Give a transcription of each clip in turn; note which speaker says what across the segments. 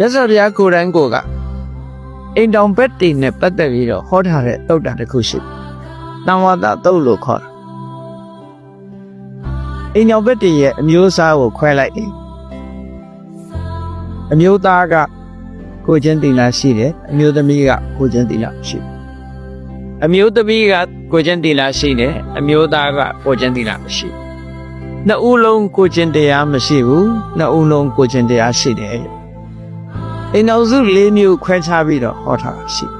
Speaker 1: ရသော်ဘုရားကိုယ်တိုင်ကိုယ်ကအိမ်တောင်ဘက်တင်နဲ့ပတ်သက်ပြီးတော့ဟောထားတဲ့တုတ်တန်တစ်ခုရှိတယ်။တန်ဝါဒတုတ်လို့ခေါ်တာ။အိမ်တောင်ဘက်တင်ရဲ့အမျိုးအစားကိုခွဲလိုက်တယ်။အမျိုးသားကကိုချင်းတင်လာရှိတယ်။အမျိုးသမီးကကိုချင်းတင်လာရှိတယ်။အမျိုးသမီးကကိုချင်းတင်လာရှိတယ်။အမျိုးသားကကိုချင်းတင်လာမရှိဘူး။နှစ်ဦးလုံးကိုချင်းတရားမရှိဘူး။နှစ်ဦးလုံးကိုချင်းတရားရှိတယ်။ အိမ်အောင်စု၄မျိုးခွဲခြားပြီးတော့ဟောထားတာရှိတယ်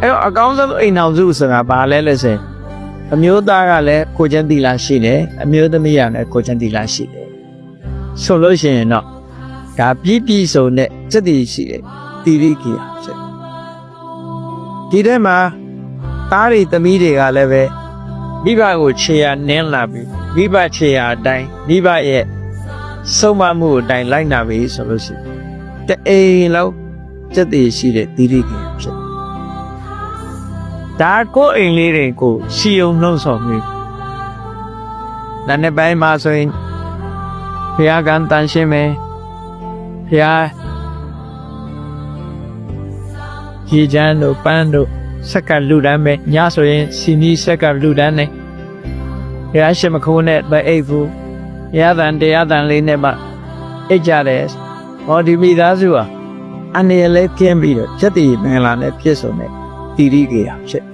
Speaker 1: အဲ့တော့အကောင်းဆုံးအိမ်အောင်စုဆိုတာဘာလဲလဲဆိုရင်အမျိုးသားကလည်းကိုကျန်းတီလာရှိတယ်အမျိုးသမီးကလည်းကိုကျန်းတီလာရှိတယ်ဆိုလို့ရှိရင်တော့ဒါပြည့်ပြည့်စုံတဲ့စက်တည်ရှိတယ်တီရိကိယဖြစ်ဒီထဲမှာသားတွေသမီးတွေကလည်းပဲမိဘကိုခြေရနင်းလာပြီးမိဘခြေရအတိုင်းမိဘရဲ့ဆုံးမမှုအတိုင်းလိုက်နာပြီဆိုလို့ရှိရင် တအိမ်လောက်စက်တည်ရှိတဲ့သီရိကေဖြစ်ဒါကိုအိမ်လေးတွေကိုစီယုံနှုံးဆောင်ပြီးနာနေပိုင်းမှာဆိုရင်ဖျားကန်တန်ရှင်းမယ်ဖျားရေချမ်းတို့ပန်းတို့ဆက်ကလူတန်းပဲညဆိုရင်စီနီဆက်ကလူတန်းနေဖျားရှိမခိုးနဲ့ပဲအိတ်ဘူးရသံတရားသံလေးနဲ့မှအိတ်ကြတယ် ဟောဒီမိသားစုဟာအနေနဲ့လဲကျင်းပြီးတော့ချက်တည်မင်္ဂလာနဲ့ပြည့်စုံတဲ့တိရိကေယဖြစ်